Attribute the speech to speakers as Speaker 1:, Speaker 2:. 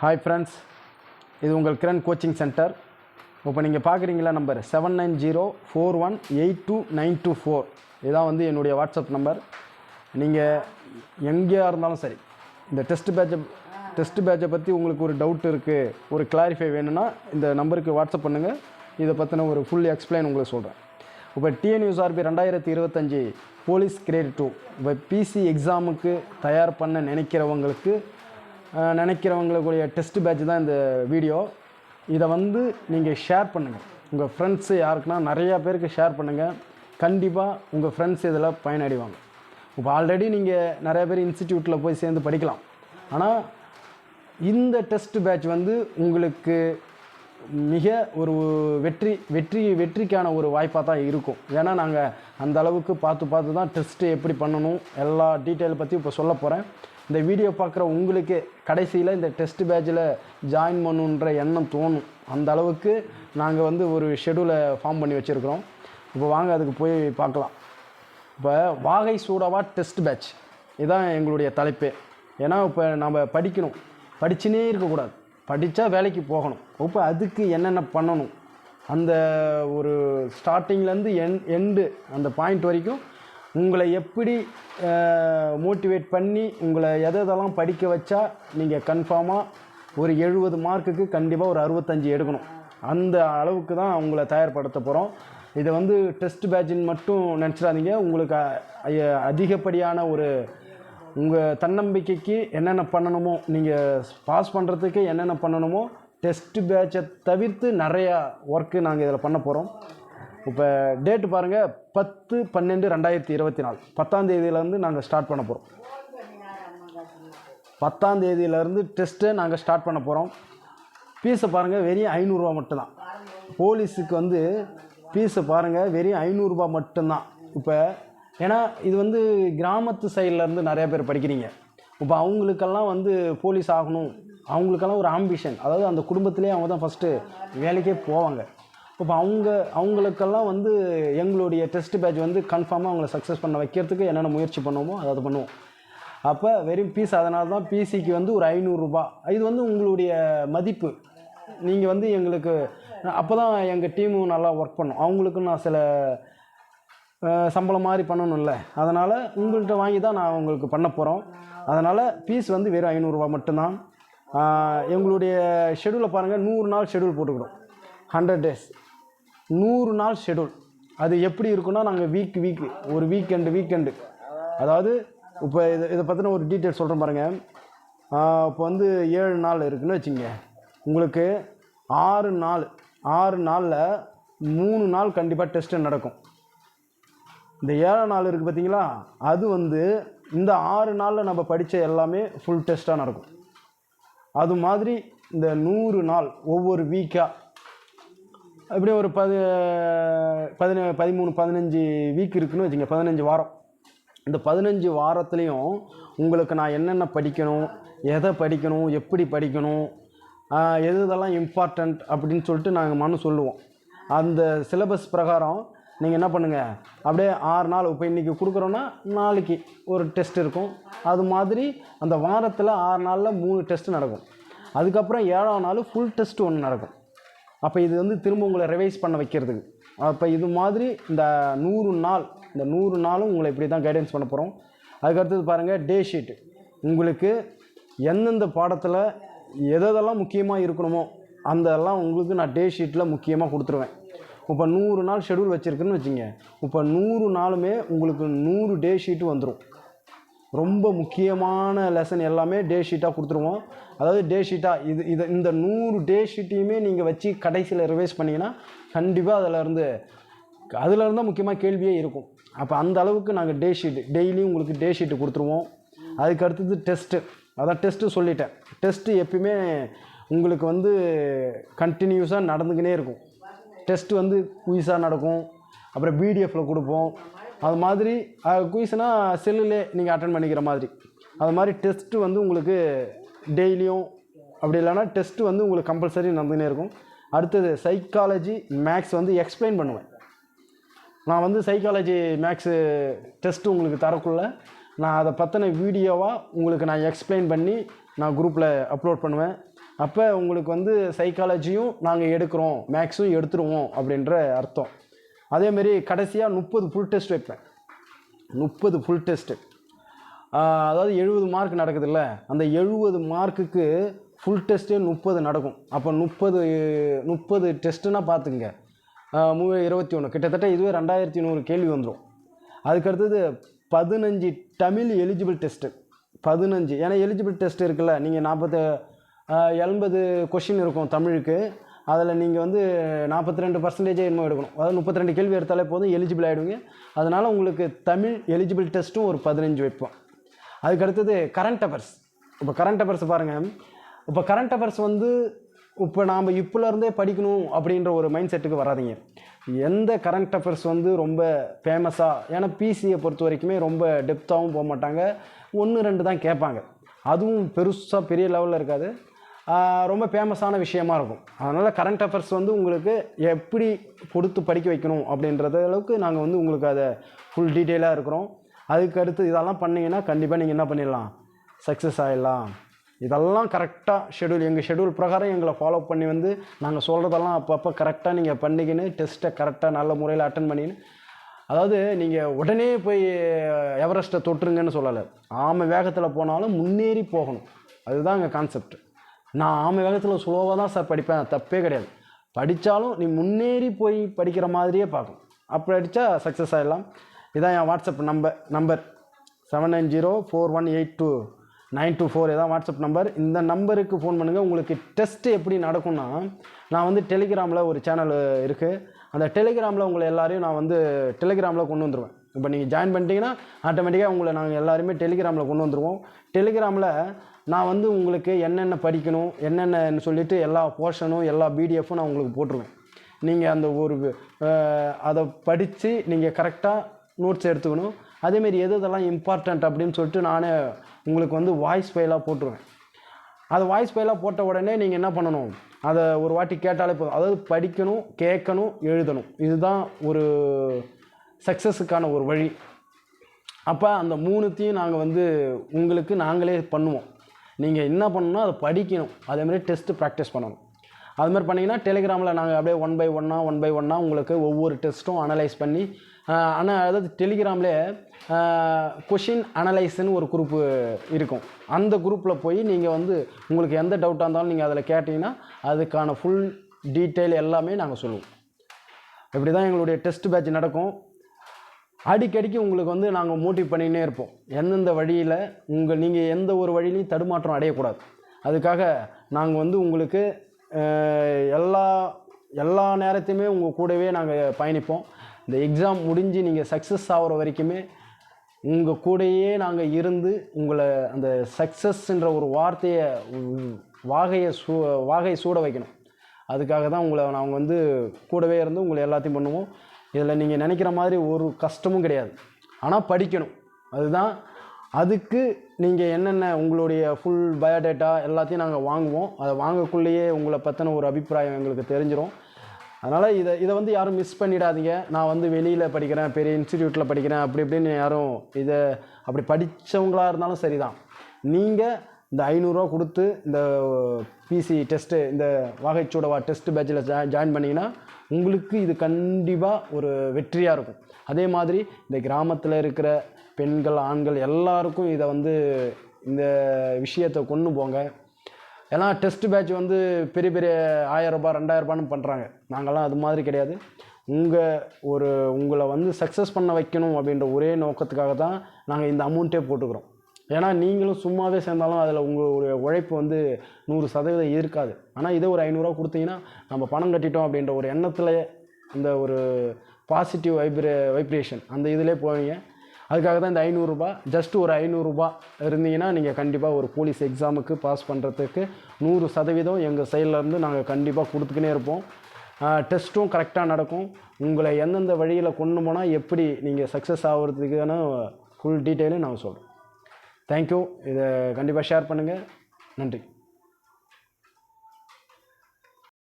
Speaker 1: Hi friends இது உங்கள் Kiran coaching centre இப்போ நீங்கள் பார்க்குறீங்களா number seven nine zero four one eight two nine two four இதான் வந்து என்னுடைய வாட்ஸ்அப் நம்பர் நீங்கள் எங்கேயா இருந்தாலும் சரி இந்த டெஸ்ட் பேட்சை டெஸ்ட் பேட்சை பற்றி உங்களுக்கு ஒரு டவுட் இருக்குது ஒரு கிளாரிஃபை வேணும்னா இந்த நம்பருக்கு வாட்ஸ்அப் பண்ணுங்கள் இதை பற்றின ஒரு ஃபுல் எக்ஸ்பிளைன் உங்களுக்கு சொல்கிறேன் இப்போ டிஎன்யூஎஸ்ஆர்பி ரெண்டாயிரத்தி இருபத்தஞ்சி போலீஸ் கிரேட் டூ இப்போ பிசி எக்ஸாமுக்கு தயார் பண்ண நினைக்கிறவங்களுக்கு நினைக்கிறவங்களுக்குரிய டெஸ்ட் பேட்ச் தான் இந்த வீடியோ இதை வந்து நீங்கள் ஷேர் பண்ணுங்கள் உங்கள் ஃப்ரெண்ட்ஸு யாருக்குன்னா நிறையா பேருக்கு ஷேர் பண்ணுங்கள் கண்டிப்பாக உங்கள் ஃப்ரெண்ட்ஸ் இதில் பயனடைவாங்க. இப்போ ஆல்ரெடி நீங்கள் நிறைய பேர் இன்ஸ்டிடியூட்டில் போய் சேர்ந்து படிக்கலாம். ஆனால் இந்த டெஸ்ட் பேட்ச் வந்து உங்களுக்கு மிக ஒரு வெற்றி வெற்றி வெற்றிக்கான ஒரு வாய்ப்பாக தான் இருக்கும். ஏன்னா நாங்கள் அந்த அளவுக்கு பார்த்து பார்த்து தான் டெஸ்ட்டு எப்படி பண்ணணும் எல்லா டீட்டெயில் பற்றி இப்போ சொல்ல போகிறேன் இந்த வீடியோ பார்க்குற உங்களுக்கு கடைசியில் இந்த டெஸ்ட் பேட்சில் ஜாயின் பண்ணணுன்ற எண்ணம் தோணும். அந்த அளவுக்கு நாங்கள் வந்து ஒரு ஷெடியூலை ஃபார்ம் பண்ணி வச்சுருக்கிறோம். இப்போ வாங்க அதுக்கு போய் பார்க்கலாம். இப்போ வாகை சூடாவா டெஸ்ட் பேட்ச் இதுதான் எங்களுடைய தலைப்பு. ஏன்னா இப்போ நம்ம படிக்கணும். படிச்சுனே இருக்கக்கூடாது. படித்தா வேலைக்கு போகணும். இப்போ அதுக்கு என்னென்ன பண்ணணும்? அந்த ஒரு ஸ்டார்டிங்லேருந்து என் எண்டு அந்த பாயிண்ட் வரைக்கும் உங்களை எப்படி மோட்டிவேட் பண்ணி உங்களை எதை எதெல்லாம் படிக்க வச்சா நீங்கள் கன்ஃபார்மாக ஒரு எழுபது மார்க்குக்கு கண்டிப்பாக ஒரு அறுபத்தஞ்சு எடுக்கணும். அந்த அளவுக்கு தான் உங்களை தயார்படுத்த போகிறோம் இதை வந்து டெஸ்ட் பேட்சின்னு மட்டும் நினச்சிடாதீங்க. உங்களுக்கு அதிகப்படியான ஒரு உங்கள் தன்னம்பிக்கைக்கு என்னென்ன பண்ணணுமோ நீங்கள் பாஸ் பண்ணுறதுக்கு என்னென்ன பண்ணணுமோ டெஸ்ட்டு பேட்சை தவிர்த்து நிறையா ஒர்க்கு நாங்கள் இதில் பண்ண போகிறோம் இப்போ டேட்டு பாருங்கள் பத்து பன்னெண்டு ரெண்டாயிரத்தி இருபத்தி நாலு. பத்தாம் தேதியிலேருந்து நாங்கள் ஸ்டார்ட் பண்ண போகிறோம் பத்தாம் தேதியிலேருந்து டெஸ்ட்டை நாங்கள் ஸ்டார்ட் பண்ண போகிறோம் ஃபீஸை பாருங்கள் வெறும் ஐநூறுரூவா மட்டும்தான். போலீஸுக்கு வந்து ஃபீஸை பாருங்கள் வெறும் ஐநூறுரூபா மட்டும்தான். இப்போ ஏன்னா இது வந்து கிராமத்து சைட்லேருந்து நிறையா இருந்து பேர் படிக்கிறீங்க. இப்போ அவங்களுக்கெல்லாம் வந்து போலீஸ் ஆகணும். அவங்களுக்கெல்லாம் ஒரு ஆம்பிஷன் அதாவது அந்த குடும்பத்திலே அவங்க தான் ஃபஸ்ட்டு வேலைக்கே போவாங்க. இப்போ அவங்க அவங்களுக்கெல்லாம் வந்து எங்களுடைய டெஸ்ட் பேட்ச் வந்து கன்ஃபார்மாக அவங்கள சக்ஸஸ் பண்ண வைக்கிறதுக்கு என்னென்ன முயற்சி பண்ணுவோமோ அதை பண்ணுவோம். அப்போ வெறும் பீஸ் அதனால தான் பிசிக்கு வந்து ஒரு ஐநூறுரூபா இது வந்து உங்களுடைய மதிப்பு. நீங்கள் வந்து எங்களுக்கு அப்போ தான் எங்கள் டீமும் நல்லா ஒர்க் பண்ணும். அவங்களுக்கும் நான் சில சம்பளம் மாதிரி பண்ணணும்ல. அதனால் உங்கள்கிட்ட வாங்கி தான் நான் உங்களுக்கு பண்ண போகிறோம் அதனால் ஃபீஸ் வந்து வெறும் ஐநூறுரூவா மட்டும்தான். எங்களுடைய ஷெடியூலை பாருங்கள் நூறு நாள் ஷெடியூல் போட்டுக்கிறோம். ஹண்ட்ரட் டேஸ் நூறு நாள் ஷெடியூல் அது எப்படி இருக்குன்னா நாங்கள் வீக் வீக் ஒரு வீக்கெண்டு வீக்கெண்டு அதாவது இப்போ இது இதை பற்றின ஒரு டீட்டெயில் சொல்கிறேன் பாருங்கள் இப்போ வந்து ஏழு நாள் இருக்குதுன்னு வச்சுங்க. உங்களுக்கு ஆறு நாள் ஆறு நாளில் மூணு நாள் கண்டிப்பாக டெஸ்ட்டு நடக்கும். இந்த ஏழாம் நாள் இருக்குது பார்த்தீங்களா அது வந்து இந்த ஆறு நாளில் நம்ம படித்த எல்லாமே ஃபுல் டெஸ்ட்டாக நடக்கும். அது மாதிரி இந்த நூறு நாள் ஒவ்வொரு வீக்காக அப்படியே ஒரு பதி பதின பதிமூணு பதினஞ்சு வீக் இருக்குன்னு வச்சுங்க பதினஞ்சு வாரம். இந்த பதினஞ்சு வாரத்துலேயும் உங்களுக்கு நான் என்னென்ன படிக்கணும் எதை படிக்கணும் எப்படி படிக்கணும் எது இதெல்லாம் இம்பார்ட்டண்ட் அப்படின்னு சொல்லிட்டு நாங்கள் மனு சொல்லுவோம். அந்த சிலபஸ் பிரகாரம் நீங்கள் என்ன பண்ணுங்கள் அப்படியே ஆறு நாள் இப்போ இன்றைக்கி கொடுக்குறோன்னா நாளைக்கு ஒரு டெஸ்ட் இருக்கும். அது மாதிரி அந்த வாரத்தில் ஆறு நாளில் மூணு டெஸ்ட் நடக்கும். அதுக்கப்புறம் ஏழாம் நாள் ஃபுல் டெஸ்ட் ஒன்று நடக்கும். அப்போ இது வந்து திரும்ப உங்களை ரிவைஸ் பண்ண வைக்கிறதுக்கு. அப்போ இது மாதிரி இந்த நூறு நாள் இந்த நூறு நாளும் உங்களை இப்படி தான் கைடன்ஸ் பண்ண போகிறோம் அதுக்கடுத்தது பாருங்கள் டே ஷீட்டு உங்களுக்கு எந்தெந்த பாடத்தில் எதெல்லாம் முக்கியமாக இருக்கணுமோ அந்த எல்லாம் உங்களுக்கு நான் டே ஷீட்டில் முக்கியமாக கொடுத்துருவேன். இப்போ நூறு நாள் ஷெடியூல் வச்சுருக்குன்னு வச்சுங்க. இப்போ நூறு நாளுமே உங்களுக்கு நூறு டே ஷீட்டு வந்துடும் ரொம்ப முக்கியமான லெசன் எல்லாமே டே ஷீட்டாக கொடுத்துருவோம். அதாவது டே ஷீட்டாக இது இது இந்த நூறு டே ஷீட்டையுமே நீங்கள் வச்சு கடைசியில் ரிவைஸ் பண்ணிங்கன்னா கண்டிப்பாக அதில் இருந்து முக்கியமாக கேள்வியே இருக்கும். அப்போ அந்த அளவுக்கு நாங்கள் டே ஷீட்டு டெய்லியும் உங்களுக்கு டே ஷீட்டு கொடுத்துருவோம். அதுக்கு அடுத்தது டெஸ்ட்டு அதான் டெஸ்ட்டு சொல்லிட்டேன். டெஸ்ட்டு எப்பயுமே உங்களுக்கு வந்து கண்டினியூஸாக நடந்துக்கினே இருக்கும். டெஸ்ட் வந்து குயிஸாக நடக்கும். அப்புறம் பிடிஎஃப்பில் கொடுப்போம். அது மாதிரி குயிஸ்னால் செல்லுலே நீங்கள் அட்டன் பண்ணிக்கிற மாதிரி. அது மாதிரி டெஸ்ட்டு வந்து உங்களுக்கு டெய்லியும் அப்படி இல்லைன்னா டெஸ்ட்டு வந்து உங்களுக்கு கம்பல்சரி நடந்துனே இருக்கும். அடுத்தது சைக்காலஜி மேக்ஸ் வந்து எக்ஸ்பிளைன் பண்ணுவேன். நான் வந்து சைக்காலஜி மேக்ஸு டெஸ்ட்டு உங்களுக்கு தரக்குள்ள. நான் அதை பற்றின வீடியோவாக உங்களுக்கு நான் எக்ஸ்பிளைன் பண்ணி நான் குரூப்பில் அப்லோட் பண்ணுவேன். அப்போ உங்களுக்கு வந்து சைக்காலஜியும் நாங்கள் எடுக்கிறோம் மேக்ஸும் எடுத்துருவோம் அப்படின்ற அர்த்தம். அதேமாரி கடைசியாக முப்பது ஃபுல் டெஸ்ட் வைப்பேன். முப்பது ஃபுல் டெஸ்ட்டு அதாவது எழுபது மார்க் நடக்குதுல்ல அந்த எழுபது மார்க்குக்கு ஃபுல் டெஸ்ட்டே முப்பது நடக்கும். அப்போ முப்பது முப்பது டெஸ்ட்டுனா பார்த்துங்க மூணு இருபத்தி ஒன்று கிட்டத்தட்ட இதுவே ரெண்டாயிரத்தி நூறு கேள்வி வந்துடும் அதுக்கடுத்தது பதினஞ்சு தமிழ் எலிஜிபிள் டெஸ்ட்டு பதினஞ்சு. ஏன்னா எலிஜிபிள் டெஸ்ட் இருக்குல்ல நீங்கள் நாற்பத்த எண்பது கொஷின் இருக்கும் தமிழுக்கு. அதில் நீங்கள் வந்து நாற்பத்தி ரெண்டு பர்சன்டேஜே என்னமோ எடுக்கணும். அதாவது முப்பத்தி ரெண்டு கேள்வி எடுத்தாலே போதும் எலிஜிபிள் ஆகிடுவீங்க அதனால் உங்களுக்கு தமிழ் எலிஜிபிள் டெஸ்ட்டும் ஒரு பதினஞ்சு வைப்போம். அதுக்கு அடுத்தது கரண்ட் அஃபேர்ஸ் இப்போ கரண்ட் அஃபேர்ஸ் பாருங்கள் இப்போ கரண்ட் அஃபேர்ஸ் வந்து இப்போ நாம் இப்போலேருந்தே படிக்கணும் அப்படின்ற ஒரு மைண்ட் செட்டுக்கு வராதீங்க. எந்த கரண்ட் அஃபேர்ஸ் வந்து ரொம்ப ஃபேமஸாக ஏன்னா பிசியை பொறுத்த வரைக்குமே ரொம்ப டெப்த்தாகவும் போக மாட்டாங்க. ஒன்று ரெண்டு தான் கேட்பாங்க. அதுவும் பெருசாக பெரிய லெவலில் இருக்காது. ரொம்ப ஃபேமஸான விஷயமா இருக்கும். அதனால் கரண்ட் அஃபேர்ஸ் வந்து உங்களுக்கு எப்படி கொடுத்து படிக்க வைக்கணும் அப்படின்றது அளவுக்கு நாங்கள் வந்து உங்களுக்கு அதை ஃபுல் டீட்டெயிலாக இருக்கிறோம். அதுக்கு அடுத்து இதெல்லாம் பண்ணீங்கன்னா கண்டிப்பாக நீங்கள் என்ன பண்ணிடலாம்? சக்ஸஸ் ஆகிடலாம் இதெல்லாம் கரெக்டாக ஷெடியூல் எங்கள் ஷெடியூல் பிரகாரம் எங்களை ஃபாலோ பண்ணி வந்து நாங்கள் சொல்கிறதெல்லாம் அப்பப்போ கரெக்டாக நீங்கள் பண்ணிக்கின்னு டெஸ்ட்டை கரெக்டாக நல்ல முறையில் அட்டன் பண்ணின்னு அதாவது நீங்கள் உடனே போய் எவரெஸ்ட்டை தொட்டுருங்கன்னு சொல்லலை. ஆமை வேகத்தில் போனாலும் முன்னேறி போகணும். அதுதான் எங்கள் கான்செப்ட் நான் ஆமை வேகத்தில் ஸ்லோவாக தான் சார் படிப்பேன். தப்பே கிடையாது. படித்தாலும் நீ முன்னேறி போய் படிக்கிற மாதிரியே பார்க்கணும். அப்படி அடித்தா சக்ஸஸ் ஆகிடலாம் இதான் என் WhatsApp number number seven nine zero four one eight two nine two four இதான் வாட்ஸ்அப் நம்பர் இந்த நம்பருக்கு ஃபோன் பண்ணுங்கள் உங்களுக்கு டெஸ்ட்டு எப்படி நடக்கும்னா நான் வந்து டெலிகிராமில் ஒரு சேனல் இருக்குது அந்த டெலிகிராமில் உங்களை எல்லாரையும் நான் வந்து டெலிகிராமில் கொண்டு வந்துடுவேன் இப்போ நீங்கள் ஜாயின் பண்ணிட்டீங்கன்னா ஆட்டோமேட்டிக்காக உங்களை நாங்கள் எல்லாருமே டெலிகிராமில் கொண்டு வந்துடுவோம் டெலிகிராமில் நான் வந்து உங்களுக்கு என்னென்ன படிக்கணும் என்னென்னு சொல்லிவிட்டு எல்லா போர்ஷனும் எல்லா பிடிஎஃப்பும் நான் உங்களுக்கு போட்டுருவேன். நீங்கள் அந்த ஒரு அதை படித்து நீங்கள் கரெக்டாக நோட்ஸ் எடுத்துக்கணும். அதேமாரி எது இதெல்லாம் இம்பார்ட்டண்ட் அப்படின்னு சொல்லிட்டு நானே உங்களுக்கு வந்து வாய்ஸ் ஃபைலாக போட்டுருவேன். அது வாய்ஸ் ஃபைலாக போட்ட உடனே நீங்கள் என்ன பண்ணணும்? அதை ஒரு வாட்டி கேட்டாலே போதும். அதாவது படிக்கணும் கேட்கணும் எழுதணும். இதுதான் ஒரு சக்ஸஸுக்கான ஒரு வழி. அப்போ அந்த மூணுத்தையும் நாங்கள் வந்து உங்களுக்கு நாங்களே பண்ணுவோம். நீங்கள் என்ன பண்ணணும் அதை படிக்கணும். அதேமாதிரி டெஸ்ட்டு ப்ராக்டிஸ் பண்ணணும். அது மாதிரி பண்ணிங்கன்னா டெலிகிராமில் நாங்கள் அப்படியே ஒன் பை ஒன்னாக ஒன் பை ஒன்னாக உங்களுக்கு ஒவ்வொரு டெஸ்ட்டும் அனலைஸ் பண்ணி ஆனால் அதாவது டெலிகிராம்லே கொஷின் அனலைஸ்னு ஒரு குரூப்பு இருக்கும். அந்த குரூப்பில் போய் நீங்கள் வந்து உங்களுக்கு எந்த டவுட்டாக இருந்தாலும் நீங்கள் அதில் கேட்டிங்கன்னா அதுக்கான ஃபுல் டீட்டெயில் எல்லாமே நாங்கள் சொல்லுவோம். இப்படி தான் எங்களுடைய டெஸ்ட் பேட்ச் நடக்கும். அடிக்கடிக்கு உங்களுக்கு வந்து நாங்கள் மோட்டிவ் பண்ணினே இருப்போம். எந்தெந்த வழியில் உங்கள் நீங்கள் எந்த ஒரு வழியிலையும் தடுமாற்றம் அடையக்கூடாது. அதுக்காக நாங்கள் வந்து உங்களுக்கு எல்லா எல்லா நேரத்தையுமே உங்கள் கூடவே நாங்கள் பயணிப்போம். இந்த எக்ஸாம் முடிஞ்சு நீங்கள் சக்ஸஸ் ஆகிற வரைக்குமே உங்கள் கூடயே நாங்கள் இருந்து உங்களை அந்த சக்ஸஸ்ன்ற ஒரு வார்த்தையை வாகையை சூ வாகையை சூட வைக்கணும். அதுக்காக தான் உங்களை நாங்கள் வந்து கூடவே இருந்து உங்களை எல்லாத்தையும் பண்ணுவோம். இதில் நீங்கள் நினைக்கிற மாதிரி ஒரு கஷ்டமும் கிடையாது. ஆனால் படிக்கணும். அதுதான் அதுக்கு நீங்கள் என்னென்ன உங்களுடைய ஃபுல் பயோடேட்டா எல்லாத்தையும் நாங்கள் வாங்குவோம். அதை வாங்கக்குள்ளேயே உங்களை பற்றின ஒரு அபிப்பிராயம் எங்களுக்கு தெரிஞ்சிடும் அதனால் இதை இதை வந்து யாரும் மிஸ் பண்ணிடாதீங்க. நான் வந்து வெளியில் படிக்கிறேன் பெரிய இன்ஸ்டிடியூட்டில் படிக்கிறேன் அப்படி இப்படின்னு யாரும் இதை அப்படி படித்தவங்களாக இருந்தாலும் சரி தான் நீங்கள் இந்த ஐநூறுரூவா கொடுத்து இந்த பிசி டெஸ்ட்டு இந்த வாகைச்சூடவா டெஸ்ட் பேட்சில் ஜாயின் பண்ணிங்கன்னா உங்களுக்கு இது கண்டிப்பாக ஒரு வெற்றியாக இருக்கும். அதே மாதிரி இந்த கிராமத்தில் இருக்கிற பெண்கள் ஆண்கள் எல்லாருக்கும் இதை வந்து இந்த விஷயத்தை கொண்டு போங்க. ஏன்னா டெஸ்ட் பேட்ச் வந்து பெரிய பெரிய ஆயிரம் ரூபாய் ரெண்டாயிரரூபான்னு பண்ணுறாங்க நாங்கள்லாம் அது மாதிரி கிடையாது. உங்கள் ஒரு உங்களை வந்து சக்ஸஸ் பண்ண வைக்கணும் அப்படின்ற ஒரே நோக்கத்துக்காக தான் நாங்கள் இந்த அமௌண்ட்டே போட்டுக்கிறோம். ஏன்னா நீங்களும் சும்மாவே சேர்ந்தாலும் அதில் உங்களுடைய உழைப்பு வந்து நூறு சதவீதம் இருக்காது. ஆனால் இதே ஒரு ஐநூறுரூவா கொடுத்தீங்கன்னா நம்ம பணம் கட்டிட்டோம் அப்படின்ற ஒரு எண்ணத்தில் இந்த ஒரு பாசிட்டிவ் வைப்ரே வைப்ரேஷன் அந்த இதிலே போவீங்க. அதுக்காக தான் இந்த ஐநூறுரூபா ஜஸ்ட் ஒரு ஐநூறுரூபா இருந்தீங்கன்னா நீங்கள் கண்டிப்பாக ஒரு போலீஸ் எக்ஸாமுக்கு பாஸ் பண்ணுறதுக்கு நூறு சதவீதம் எங்கள் சைட்லேருந்து நாங்கள் கண்டிப்பாக கொடுத்துக்கினே இருப்போம். டெஸ்ட்டும் கரெக்டாக நடக்கும். உங்களை எந்தெந்த வழியில் கொண்டு போனால் எப்படி நீங்கள் சக்ஸஸ் ஆகிறதுக்கான ஃபுல் டீட்டெயிலும் நான் சொல்கிறேன் தேங்க்யூ இதை கண்டிப்பாக ஷேர் பண்ணுங்கள் நன்றி.